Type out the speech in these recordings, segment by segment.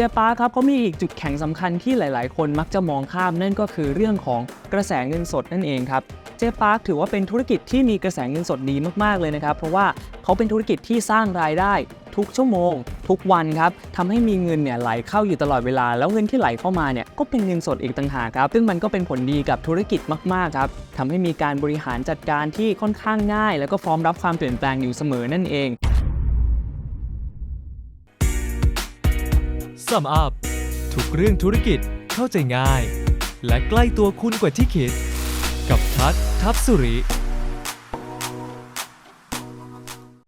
จปาครับเขามีอีกจุดแข็งสำคัญที่หลาย ๆ คนมักจะมองข้ามนั่นก็คือเรื่องของกระแสเงินสดนั่นเองครับเจปาร์คถือว่าเป็นธุรกิจที่มีกระแสเงินสดดีมาก ๆ เลยนะครับ เพราะว่าเขาเป็นธุรกิจที่สร้างรายได้ทุกชั่วโมง ทุกวันครับทำให้มีเงินเนี่ยไหลเข้าอยู่ตลอดเวลา แล้วเงินที่ไหลเข้ามาเนี่ยก็เป็นเงินสดอีกต่างหากครับ ซึ่งมันก็เป็นผลดีกับธุรกิจมาก ๆ ครับทำให้มีการบริหารจัดการที่ค่อนข้างง่าย แล้วก็พร้อมรับความเปลี่ยนแปลงอยู่เสมอนั่นเอง s ัมอัพทุกเรื่องธุรกิจเข้าใจง่าย และใกล้ตัวคุณกว่าที่คิด กับทัศน์ทัพสุริ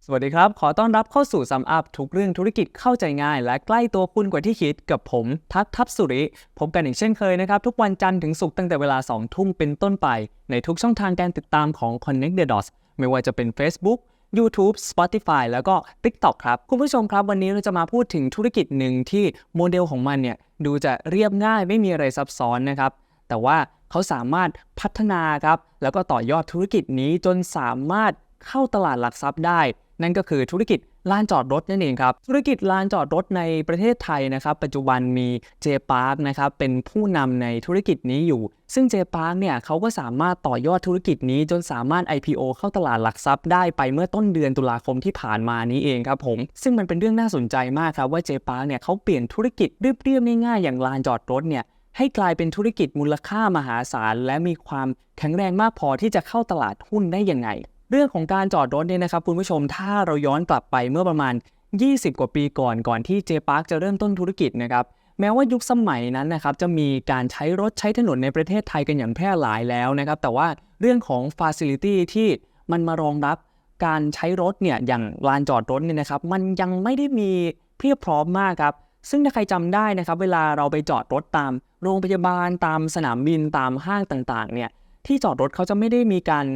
สวัสดีครับ ขอต้อนรับเข้าสู่ซัมอัพทุกเรื่องธุรกิจเข้าใจง่าย และใกล้ตัวคุณกว่าที่คิดกับผมทัศน์ทัพสุริพบกันอีกเช่นเคยนะครับ ทุกวันจันทร์ถึงศุกร์ตั้งแต่เวลา 2 ทุ่มเป็นต้นไป ในทุกช่องทางการติดตามของ Connect the Dots ไม่ว่าจะเป็น Facebook YouTube Spotify แล้วก็ TikTok ครับ คุณผู้ชมครับวันนี้เราจะมาพูดถึงธุรกิจหนึ่งที่โมเดลของมันเนี่ยดูจะเรียบง่ายไม่มีอะไรซับซ้อนนะครับ แต่ว่าเขาสามารถพัฒนาครับ แล้วก็ต่อยอดธุรกิจนี้จนสามารถเข้าตลาดหลักทรัพย์ได้ นั่นก็คือธุรกิจ ลานจอดรถนั่นเองครับ ธุรกิจลานจอดรถในประเทศไทยนะครับ ปัจจุบันมีเจปาร์คนะครับเป็นผู้นำในธุรกิจนี้อยู่ ซึ่งเจปาร์คเนี่ยเขาก็สามารถต่อยอดธุรกิจนี้จนสามารถ IPO เข้าตลาดหลักทรัพย์ได้ไปเมื่อต้นเดือนตุลาคมที่ผ่านมานี้เองครับผม ซึ่งมันเป็นเรื่องน่าสนใจมากครับว่าเจปาร์คเนี่ยเขาเปลี่ยนธุรกิจเรียบๆง่ายๆอย่างลานจอดรถเนี่ยให้กลายเป็นธุรกิจมูลค่ามหาศาล และมีความแข็งแรงมากพอที่จะเข้าตลาดหุ้นได้ยังไง เรื่องของการจอดรถเนี่ยนะครับคุณผู้ชมถ้าเราย้อนกลับไปเมื่อประมาณ 20 กว่าปีก่อนก่อนที่เจปาร์คจะเริ่มต้นธุรกิจนะครับแม้ว่ายุคสมัยนั้นนะครับจะมีการใช้รถใช้ถนนในประเทศไทยกันอย่างแพร่หลายแล้วนะครับแต่ว่าเรื่องของ Facility ที่มันมารองรับการใช้รถเนี่ยอย่างลานจอดรถเนี่ยนะครับมันยังไม่ได้มีเพียบพร้อมมากครับซึ่งถ้าใครจำได้นะครับเวลาเราไปจอดรถตามโรงพยาบาลตามสนามบินตามห้างต่างๆเนี่ยที่จอดรถเขาจะไม่ได้มีการ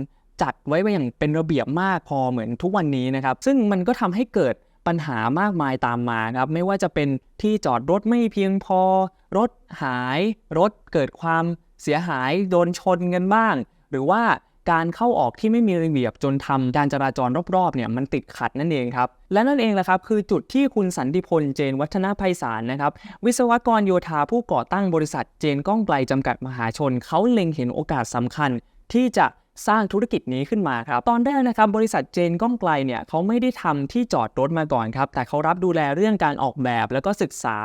จัดไว้อย่างเป็นระเบียบมากพอเหมือนทุกวันนี้นะครับ ซึ่งมันก็ทำให้เกิดปัญหามากมายตามมาครับไม่ว่าจะเป็นที่จอดรถไม่เพียงพอ รถหาย รถเกิดความเสียหายโดนชนกันบ้าง หรือว่าการเข้าออกที่ไม่มีระเบียบจนทำการจราจรรอบๆเนี่ยมันติดขัดนั่นเองครับ และนั่นเองแหละครับ คือจุดที่คุณสันติพลเจนวัฒนภัยสารนะครับ วิศวกรโยธาผู้ก่อตั้งบริษัทเจนก้องไกลจำกัดมหาชน เขาเล็งเห็นโอกาสสำคัญ ที่จะสร้างธุรกิจนี้ขึ้นมาครับ ตอนแรกนะครับบริษัทเจนก้องไกลเนี่ยเขาไม่ได้ทำที่จอดรถมาก่อนครับ แต่เขารับดูแลเรื่องการออกแบบ แล้วก็ศึกษา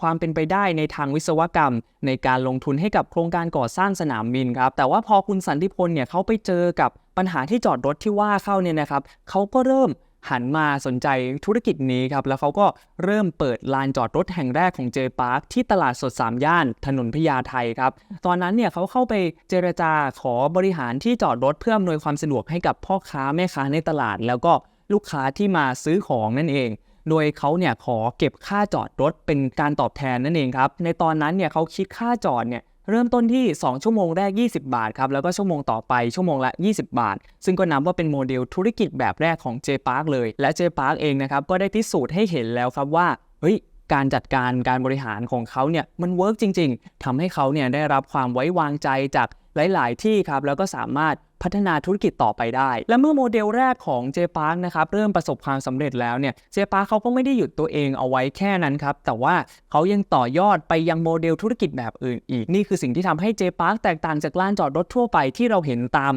ความเป็นไปได้ในทางวิศวกรรม ในการลงทุนให้กับโครงการก่อสร้างสนามบินครับ แต่ว่าพอคุณสันติพลเนี่ยเขาไปเจอกับปัญหาที่จอดรถที่ว่าเข้าเนี่ยนะครับเขาก็เริ่ม หันมาสนใจธุรกิจนี้ครับ แล้วเขาก็เริ่มเปิดลานจอดรถแห่งแรกของเจพาร์คที่ตลาดสด 3 ย่านถนนพญาไทครับ ตอนนั้นเนี่ยเขาเข้าไปเจรจาขอบริหารที่จอดรถเพื่ออำนวยความสะดวกให้กับพ่อค้าแม่ค้าในตลาด แล้วก็ลูกค้าที่มาซื้อของนั่นเอง โดยเขาเนี่ยขอเก็บค่าจอดรถเป็นการตอบแทนนั่นเองครับ ในตอนนั้นเนี่ยเขาคิดค่าจอดเนี่ย เริ่มต้นที่ 2 ชั่วโมงแรก 20 บาทครับ แล้วก็ชั่วโมงต่อไปชั่วโมงละ 20 บาท ซึ่งก็นับว่าเป็นโมเดลธุรกิจแบบแรกของ J Park เลย และ J Park เองนะครับก็ได้พิสูจน์ให้เห็นแล้วครับว่าเฮ้ยการจัดการการบริหารของเขาเนี่ยมันเวิร์กจริง ๆทำให้เขาเนี่ยได้รับความไว้วางใจจากหลาย ๆ ที่ครับแล้วก็สามารถ พัฒนาธุรกิจต่อไปได้ และเมื่อโมเดลแรกของ J Park นะครับเริ่มประสบความสำเร็จแล้วเนี่ย J Park เขาก็ไม่ได้หยุดตัวเองเอาไว้แค่นั้นครับ แต่ว่าเขายังต่อยอดไปยังโมเดลธุรกิจแบบอื่นอีก นี่คือสิ่งที่ทำให้ J Park แตกต่างจากลานจอดรถทั่วไปที่เราเห็นตาม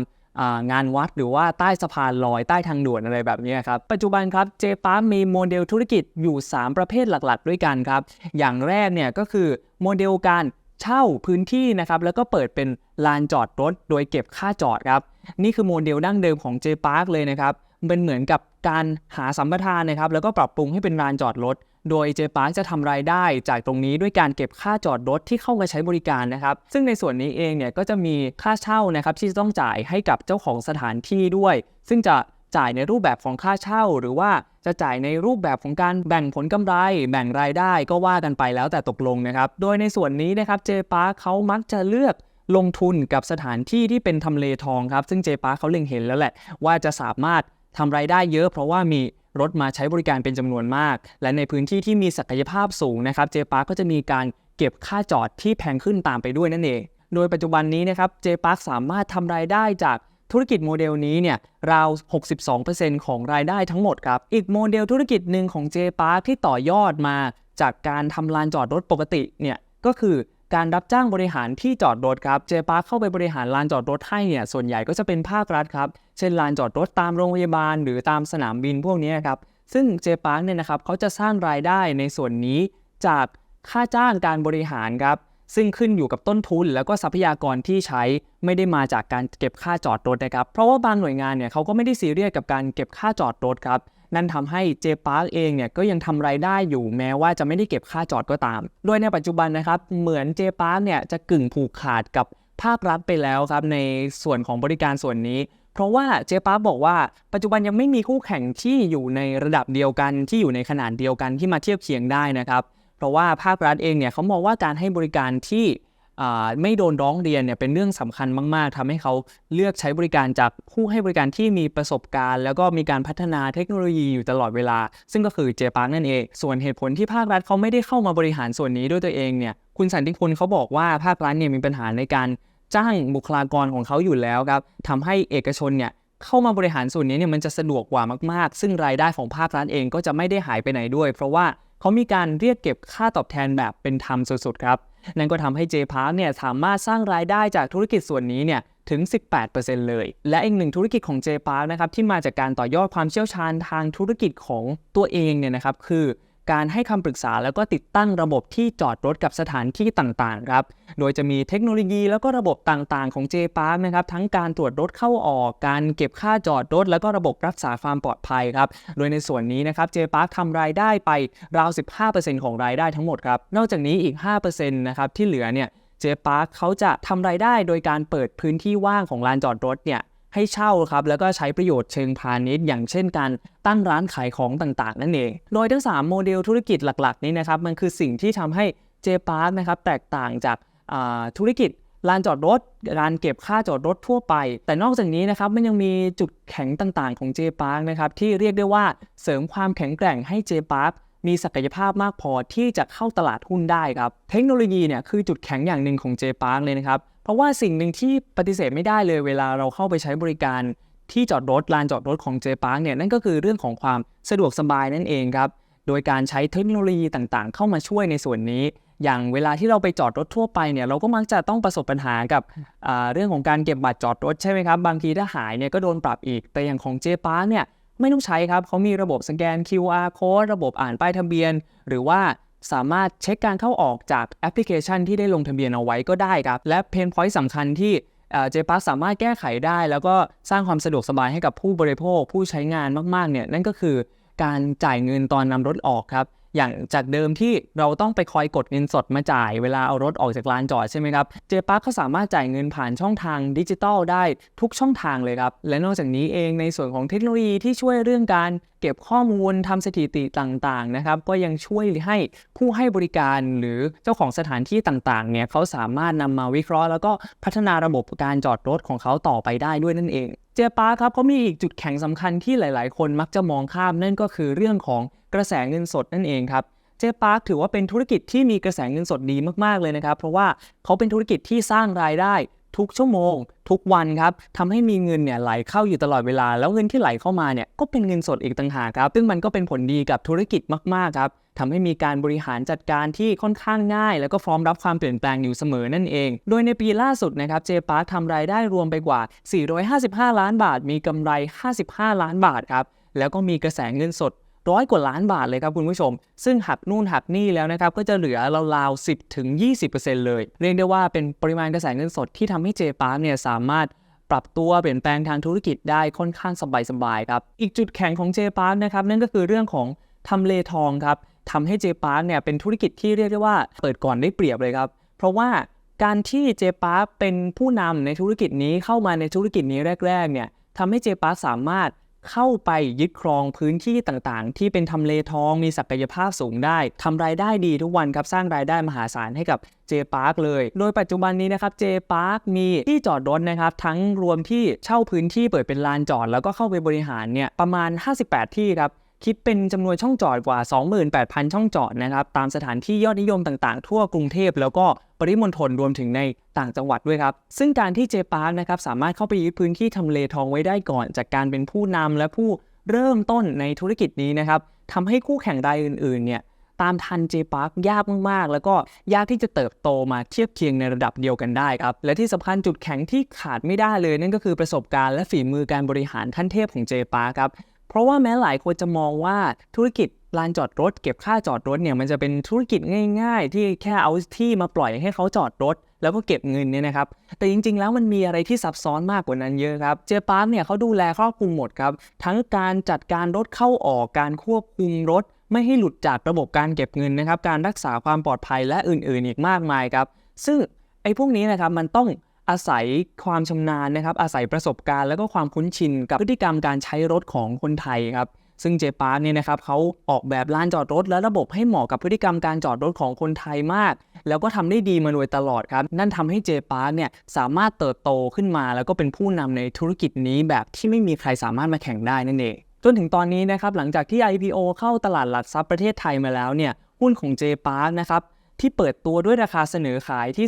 งานวัดหรือว่าใต้สะพานลอยใต้ทางด่วนอะไรแบบนี้ครับ ปัจจุบันครับเจปาร์มีโมเดลธุรกิจอยู่ 3 ประเภทหลักๆ ด้วยกันครับ อย่างแรกเนี่ยก็คือโมเดลการ เช่าพื้นที่นะครับแล้วก็เปิดเป็นลานจอดรถโดยเก็บค่าจอดครับนี่คือโมเดลดั้งเดิมของ J Park เลยนะครับเป็นเหมือนกับการหาสัมปทานนะครับแล้วก็ปรับปรุงให้เป็นลานจอดรถ โดย J Park จะทำรายได้จากตรงนี้ด้วยการเก็บค่าจอดรถที่เข้ามาใช้บริการนะครับ ซึ่งในส่วนนี้เองเนี่ยก็จะมีค่าเช่านะครับที่ต้องจ่ายให้กับเจ้าของสถานที่ด้วย ซึ่งจะ จ่ายในรูปแบบของค่าเช่า หรือว่าจะจ่ายในรูปแบบของการแบ่งผลกำไร แบ่งรายได้ก็ว่ากันไปแล้วแต่ตกลงนะครับ โดยในส่วนนี้นะครับ J Park เขามักจะเลือกลงทุนกับสถานที่ที่เป็นทำเลทองครับ ซึ่ง J Park เขาเล็งเห็นแล้วแหละ ว่าจะสามารถทำรายได้เยอะ เพราะว่ามีรถมาใช้บริการเป็นจำนวนมาก และในพื้นที่ที่มีศักยภาพสูงนะครับ J Park ก็จะมีการเก็บค่าจอดที่แพงขึ้นตามไปด้วยนั่นเอง โดยปัจจุบันนี้นะครับ J Park สามารถทำรายได้จาก ธุรกิจโมเดลนี้เนี่ยราว 62%ของรายได้ทั้งหมดครับ อีกโมเดลธุรกิจหนึ่งของ J Park ที่ต่อยอดมาจากการทำลานจอดรถปกติเนี่ยก็คือการรับจ้างบริหารที่จอดรถครับ เจปาร์เข้าไปบริหารลานจอดรถให้เนี่ย ส่วนใหญ่ก็จะเป็นภาครัฐครับ เช่นลานจอดรถตามโรงพยาบาล หรือตามสนามบินพวกนี้ครับ ซึ่งเจปาร์เนี่ยนะครับเขาจะสร้างรายได้ในส่วนนี้จากค่าจ้างการบริหารครับ ซึ่งขึ้นอยู่กับต้นทุนแล้วก็ทรัพยากรที่ใช้ไม่ได้มาจากการเก็บค่าจอดรถนะครับ เพราะว่าบางหน่วยงานเนี่ยเขาก็ไม่ได้ซีเรียสกับการเก็บค่าจอดรถครับ นั่นทำให้เจปาร์คเองเนี่ยก็ยังทำรายได้อยู่แม้ว่าจะไม่ได้เก็บค่าจอดก็ตาม โดยในปัจจุบันนะครับ เหมือนเจปาร์คเนี่ยจะกึ่งผูกขาดกับภาครัฐไปแล้วครับในส่วนของบริการส่วนนี้ เพราะว่าเจปาร์คบอกว่าปัจจุบันยังไม่มีคู่แข่งที่อยู่ในระดับเดียวกันที่อยู่ในขนาดเดียวกันที่มาเทียบเคียงได้นะครับ ราะว่าภาครัฐเองเนี่ยเขามองว่าการให้บริการที่ไม่โดนร้องเรียนเนี่ยเป็นเรื่องสำคัญมาก ๆทำให้เขาเลือกใช้บริการจากผู้ให้บริการที่มีประสบการณ์ แล้วก็มีการพัฒนาเทคโนโลยีอยู่ตลอดเวลา ซึ่งก็คือเจปาร์นั่นเอง ส่วนเหตุผลที่ภาครัฐเขาไม่ได้เข้ามาบริหารส่วนนี้ด้วยตัวเองเนี่ยคุณสันติพลเขาบอกว่าภาครัฐเนี่ยมีปัญหาในการจ้างบุคลากรของเขาอยู่แล้วครับทำให้เอกชนเนี่ยเข้ามาบริหารส่วนนี้เนี่ยมันจะสะดวกกว่ามาก ๆ ซึ่งรายได้ของภาครัฐเองก็จะไม่ได้หายไปไหนด้วย เพราะว่า เขามีการเรียกเก็บค่าตอบแทนแบบเป็นธรรมสุดๆครับ นั่นก็ทำให้ J Park เนี่ยสามารถสร้างรายได้จากธุรกิจส่วนนี้เนี่ยถึง 18%เลย และอีกหนึ่งธุรกิจของ J Park นะครับที่มาจากการต่อยอดความเชี่ยวชาญทางธุรกิจของตัวเองเนี่ยนะครับคือ การให้คำปรึกษาแล้วก็ติดตั้งระบบที่จอดรถกับสถานที่ต่างๆครับ โดยจะมีเทคโนโลยีแล้วก็ระบบต่างๆของ J Park นะครับทั้งการตรวจรถเข้าออก การเก็บค่าจอดรถ แล้วก็ระบบรักษาความปลอดภัยครับ โดยในส่วนนี้นะครับ J Park ทำรายได้ไปราว 15%ของรายได้ทั้งหมดครับ นอกจากนี้อีก 5%นะครับที่เหลือเนี่ย J Park เขาจะทำรายได้โดยการเปิดพื้นที่ว่างของลานจอดรถเนี่ย ให้เช่าครับแล้วก็ใช้ประโยชน์เชิงพาณิชย์ อย่างเช่นการตั้งร้านขายของต่างๆ นั่นเอง โดยทั้ง 3 โมเดลธุรกิจหลักๆ นี้นะครับมันคือสิ่งที่ทำให้ J Park นะครับแตกต่างจากธุรกิจลานจอดรถการเก็บค่าจอดรถทั่วไป แต่นอกจากนี้นะครับมันยังมีจุดแข็งต่างๆ ของ J Park นะครับที่เรียกได้ว่าเสริมความแข็งแกร่งให้ J Park มีศักยภาพมากพอที่จะเข้าตลาดหุ้นได้ครับ เทคโนโลยีเนี่ยคือจุดแข็งอย่างหนึ่งของ J Park เลยนะครับ เพราะว่าสิ่งหนึ่งที่ปฏิเสธไม่ได้เลยเวลาเราเข้าไปใช้บริการที่จอดรถลานจอดรถของ J Park เนี่ยนั่นก็คือเรื่องของความสะดวกสบายนั่นเองครับ โดยการใช้เทคโนโลยีต่างๆ เข้ามาช่วยในส่วนนี้ อย่างเวลาที่เราไปจอดรถทั่วไปเนี่ยเราก็มักจะต้องประสบปัญหากับเรื่องของการเก็บบัตรจอดรถใช่ไหมครับ บางทีถ้าหายเนี่ยก็โดนปรับอีก แต่อย่างของ J Park เนี่ยไม่ต้องใช้ครับเขามีระบบสแกน QR code ระบบอ่านป้ายทะเบียน หรือว่า สามารถเช็คการเข้าออกจากแอปพลิเคชันที่ได้ลงทะเบียนเอาไว้ก็ได้ครับ และเพนพอยต์สำคัญที่เจพัสสามารถแก้ไขได้ แล้วก็สร้างความสะดวกสบายให้กับผู้บริโภคผู้ใช้งานมากๆเนี่ยนั่นก็คือการจ่ายเงินตอนนำรถออกครับ อย่างจากเดิมที่เราต้องไปคอยกดเงินสดมาจ่ายเวลาเอารถออกจากลานจอดใช่ไหมครับ เจปักเขาสามารถจ่ายเงินผ่านช่องทางดิจิตอลได้ทุกช่องทางเลยครับ และนอกจากนี้เองในส่วนของเทคโนโลยีที่ช่วยเรื่องการเก็บข้อมูลทำสถิติต่างๆนะครับ ก็ยังช่วยให้ผู้ให้บริการหรือเจ้าของสถานที่ต่างๆเนี่ยเขาสามารถนำมาวิเคราะห์ แล้วก็พัฒนาระบบการจอดรถของเขาต่อไปได้ด้วยนั่นเอง เจปาครับเขามีอีกจุดแข็งสำคัญที่หลาย ๆ คนมักจะมองข้ามนั่นก็คือเรื่องของกระแสเงินสดนั่นเองครับเจปาร์คถือว่าเป็นธุรกิจที่มีกระแสเงินสดดีมาก ๆ เลยนะครับ เพราะว่าเขาเป็นธุรกิจที่สร้างรายได้ทุกชั่วโมง ทุกวันครับทำให้มีเงินเนี่ยไหลเข้าอยู่ตลอดเวลา แล้วเงินที่ไหลเข้ามาเนี่ยก็เป็นเงินสดอีกต่างหากครับ ซึ่งมันก็เป็นผลดีกับธุรกิจมาก ๆ ครับ ทำให้มีการบริหารจัดการที่ค่อนข้างง่าย แล้วก็พร้อมรับความเปลี่ยนแปลงอยู่เสมอนั่นเอง โดยในปีล่าสุดนะครับเจปาร์ทำรายได้รวมไปกว่า 455 ล้านบาท มีกำไร 55 ล้านบาทครับแล้วก็มีกระแสเงินสดร้อยกว่าล้านบาทเลยครับคุณผู้ชม ซึ่งหักนู่นหักนี่แล้วนะครับ ก็จะเหลือราวๆ 10ถึง20%เลย เรียกได้ว่าเป็นปริมาณกระแสเงินสดที่ทำให้เจปาร์เนี่ยสามารถปรับตัวเปลี่ยนแปลงทางธุรกิจได้ค่อนข้างสบายๆครับ อีกจุดแข็งของเจปาร์นะครับนั่นก็คือเรื่องของทำเลทองครับ ทำให้เจปาร์เนี่ยเป็นธุรกิจที่เรียกได้ว่าเปิดก่อนได้เปรียบเลยครับ เพราะว่าการที่เจปาร์เป็นผู้นำในธุรกิจนี้เข้ามาในธุรกิจนี้แรกๆเนี่ยทำให้เจปาร์สามารถเข้าไปยึดครองพื้นที่ต่างๆ ที่เป็นทำเลทองมีศักยภาพสูงได้ทำรายได้ดีทุกวันครับ สร้างรายได้มหาศาลให้กับ J Park เลย โดยปัจจุบันนี้นะครับ J Park มีที่จอดรถนะครับ ทั้งรวมที่เช่าพื้นที่เปิดเป็นลานจอด แล้วก็เข้าไปบริหารเนี่ยประมาณ 58 ที่ครับ คิดเป็นจำนวนช่องจอดกว่า 28,000 ช่องจอดนะครับตามสถานที่ยอดนิยมต่างๆ ทั่วกรุงเทพแล้วก็ปริมณฑลรวมถึงในต่างจังหวัดด้วยครับ ซึ่งการที่เจปาร์นะครับสามารถเข้าไปยึดพื้นที่ทำเลทองไว้ได้ก่อน จากการเป็นผู้นำและผู้เริ่มต้นในธุรกิจนี้นะครับทำให้คู่แข่งรายอื่นๆเนี่ยตามทัน J Park ยากมาก ๆ แล้วก็ยากที่จะเติบโตมาเทียบเคียงในระดับเดียวกันได้ครับ และที่สำคัญจุดแข็งที่ขาดไม่ได้เลย นั่นก็คือประสบการณ์และฝีมือการบริหารขั้นเทพของ J Park ครับ เพราะว่าแม้หลายคนจะมองว่าธุรกิจลานจอดรถ เก็บค่าจอดรถเนี่ยมันจะเป็นธุรกิจง่าย ๆ ที่แค่เอาที่มาปล่อยให้เขาจอดรถ แล้วก็เก็บเงินเนี่ยนะครับ แต่จริงๆแล้วมันมีอะไรที่ซับซ้อนมากกว่านั้นเยอะครับ เจปาร์คเนี่ยเขาดูแลครอบคลุมหมดครับ ทั้งการจัดการรถเข้าออกการควบคุมรถ ไม่ให้หลุดจากระบบการเก็บเงินนะครับ การรักษาความปลอดภัยและอื่นๆ อีกมากมายครับ ซึ่งไอ้พวกนี้นะครับมันต้อง อาศัยความชำนาญนะครับ อาศัยประสบการณ์แล้วก็ความคุ้นชินกับพฤติกรรมการใช้รถของคนไทยครับ ซึ่งเจปาร์เนี่ยนะครับเขาออกแบบลานจอดรถและระบบให้เหมาะกับพฤติกรรมการจอดรถของคนไทยมาก แล้วก็ทำได้ดีมาโดยตลอดครับ นั่นทำให้เจปาร์เนี่ยสามารถเติบโตขึ้นมา แล้วก็เป็นผู้นำในธุรกิจนี้แบบที่ไม่มีใครสามารถมาแข่งได้นั่นเองจนถึงตอนนี้นะครับหลังจากที่ IPO เข้าตลาดหลักทรัพย์ประเทศไทยมาแล้วเนี่ยหุ้นของ J Park นะครับ ที่เปิดตัวด้วยราคาเสนอขายที่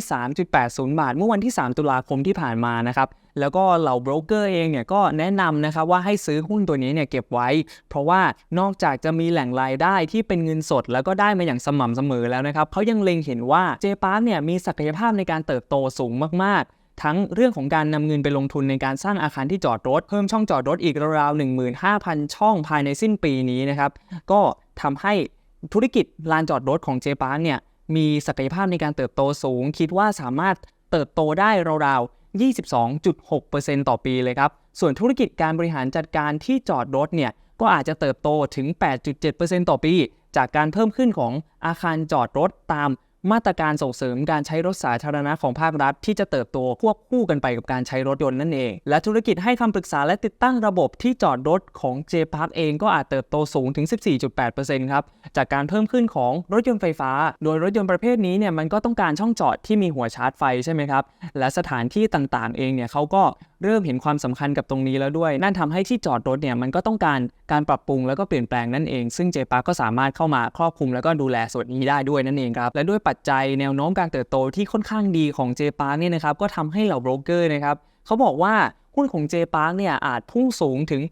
3.80 บาท เมื่อวันที่ 3 ตุลาคมที่ผ่านมานะครับแล้วก็เหล่าโบรกเกอร์เองเนี่ยก็แนะนำนะครับว่าให้ซื้อหุ้นตัวนี้เนี่ยเก็บไว้ เพราะว่านอกจากจะมีแหล่งรายได้ที่เป็นเงินสด แล้วก็ได้มาอย่างสม่ำเสมอแล้วนะครับเขายังเล็งเห็นว่า J Park เนี่ยมีศักยภาพในการเติบโตสูงมากๆทั้งเรื่องของการนำเงินไปลงทุนในการสร้างอาคารที่จอดรถ เพิ่มช่องจอดรถอีกราวๆ15,000 ช่องภายในสิ้นปีนี้นะครับ ก็ทำให้ธุรกิจลานจอดรถของ J Park เนี่ย มีศักยภาพในการเติบโตสูง คิดว่าสามารถเติบโตได้ราวๆ 22.6%ต่อปีเลยครับ ส่วนธุรกิจการบริหารจัดการที่จอดรถเนี่ยก็อาจจะเติบโตถึง 8.7%ต่อปี จากการเพิ่มขึ้นของอาคารจอดรถตาม มาตรการส่งเสริมการใช้รถสาธารณะของภาครัฐ ที่จะเติบโตควบคู่กันไปกับการใช้รถยนต์นั่นเอง และธุรกิจให้คำปรึกษาและติดตั้งระบบที่จอดรถของ J Park เองก็อาจเติบโตสูงถึง 14.8%ครับ จากการเพิ่มขึ้นของรถยนต์ไฟฟ้า โดยรถยนต์ประเภทนี้เนี่ยมันก็ต้องการช่องจอดที่มีหัวชาร์จไฟใช่ไหมครับ และสถานที่ต่างๆ เองเนี่ยเขาก็เริ่มเห็นความสำคัญกับตรงนี้แล้วด้วย นั่นทำให้ที่จอดรถเนี่ยมันก็ต้องการการปรับปรุงแล้วก็เปลี่ยนแปลงนั่นเอง ซึ่ง J Park ก็สามารถเข้ามาครอบคลุมแล้วก็ดูแลส่วนนี้ได้ด้วยนั่นเองครับ และด้วยปัจจัยแนวโน้มการเติบโตที่ค่อนข้างดีของ J Park เนี่ยนะครับก็ทำให้เหล่าโบรกเกอร์นะครับเขาบอกว่าหุ้นของ J Park เนี่ยอาจพุ่งสูงถึง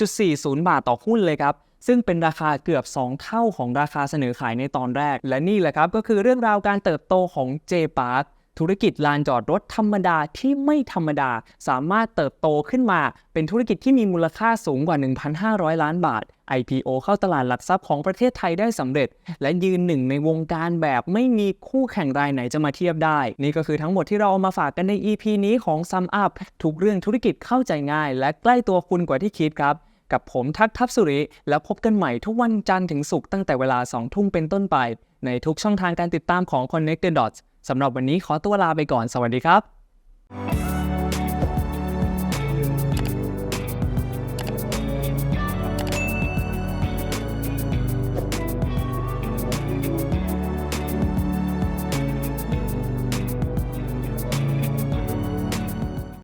6.40 บาทต่อหุ้นเลยครับซึ่งเป็นราคาเกือบ 2 เท่าของราคาเสนอขายในตอนแรก และนี่แหละครับก็คือเรื่องราวการเติบโตของ J Park ธุรกิจลานจอดรถธรรมดาที่ไม่ธรรมดา สามารถเติบโตขึ้นมา เป็นธุรกิจที่มีมูลค่าสูงกว่า 1,500 ล้านบาท IPO เข้าตลาดหลักทรัพย์ของประเทศไทยได้สำเร็จ และยืนหนึ่งในวงการแบบไม่มีคู่แข่งรายไหนจะมาเทียบได้ นี่ก็คือทั้งหมดที่เราเอามาฝากกันใน EP นี้ของ Sum Up ทุกเรื่องธุรกิจเข้าใจง่าย และใกล้ตัวคุณกว่าที่คิดครับ กับผมทักทัพสุริ แล้วพบกันใหม่ทุกวันจันทร์ถึงศุกร์ตั้งแต่เวลา 2 ทุ่มเป็นต้นไป ในทุกช่องทางการติดตามของ Connected Dots สำหรับวันนี้ขอตัวลาไปก่อน สวัสดีครับ